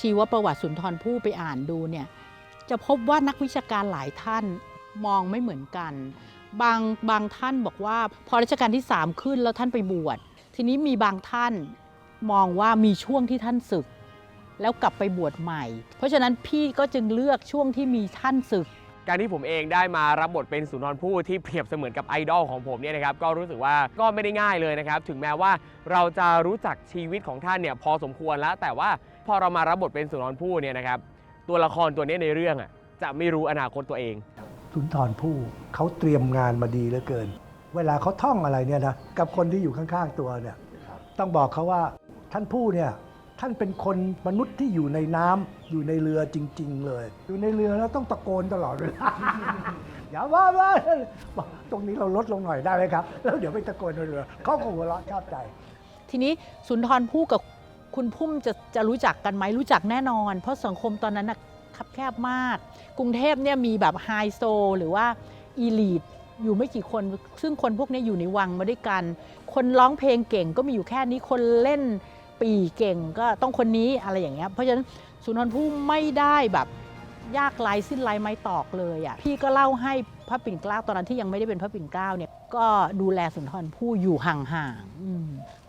ชีวประวัติสุนทรภู่ไปอ่านดูเนี่ยจะพบว่านักวิชาการหลายท่านมองไม่เหมือนกัน บางบางท่านบอกว่าพอรัชกาลที่ 3 ขึ้นแล้วท่านไปบวชทีนี้มีบางท่านมองว่ามีช่วงที่ท่านศึก แล้วกลับไปบวชใหม่ เพราะฉะนั้นพี่ก็จึงเลือกช่วงที่มีท่านศึก การที่ผมเองได้มารับบทเป็นสุนทรภู่ที่เปรียบเสมือนกับไอดอลของผมเนี่ยนะครับก็รู้สึกว่าก็ไม่ได้ง่ายเลยนะครับ ถึงแม้ว่าเราจะรู้จักชีวิตของท่านเนี่ยพอสมควรแล้ว แต่ว่าพอเรามารับบทเป็นสุนทรภู่เนี่ยนะครับ ตัวละครตัวนี้ในเรื่องอะจะไม่รู้อนาคตตัวเอง สุนทรภู่เขาเตรียมงานมาดีเหลือเกิน เวลาเขาท่องอะไรเนี่ยนะกับคนที่อยู่ข้างๆตัวเนี่ยต้องบอกเขาว่าท่านผู้เนี่ย ท่านเป็นคนมนุษย์ที่อยู่ในน้ำอยู่ในเรือจริง ๆ เลย อยู่ในเรือแล้วต้องตะโกนตลอดเวลาอย่าว่าว่าตรงนี้เราลดลงหน่อยได้ไหมครับ แล้วเดี๋ยวไปตะโกนในเรือเขาก็หัวเราะชอบใจ ทีนี้สุนทรภู่กับคุณพุ่มจะจะรู้จักกันไหมรู้จักแน่นอน เพราะสังคมตอนนั้นนะคับแคบมาก กรุงเทพเนี่ยมีแบบไฮโซหรือว่าอีลีทอยู่ไม่กี่คน ซึ่งคนพวกนี้อยู่ในวังมาด้วยกัน คนร้องเพลงเก่งก็มีอยู่แค่นี้คนเล่น ปีเก่งก็ต้องคนนี้อะไรอย่างเงี้ยเพราะฉะนั้นสุนทรภู่ไม่ได้แบบยากลายสิ้นลายไม้ตอกเลยอะพี่ก็เล่าให้พระปิ่นเกล้าตอนนั้นที่ยังไม่ได้เป็นพระปิ่นเกล้าเนี่ยก็ดูแลสุนทรภู่อยู่ห่างๆ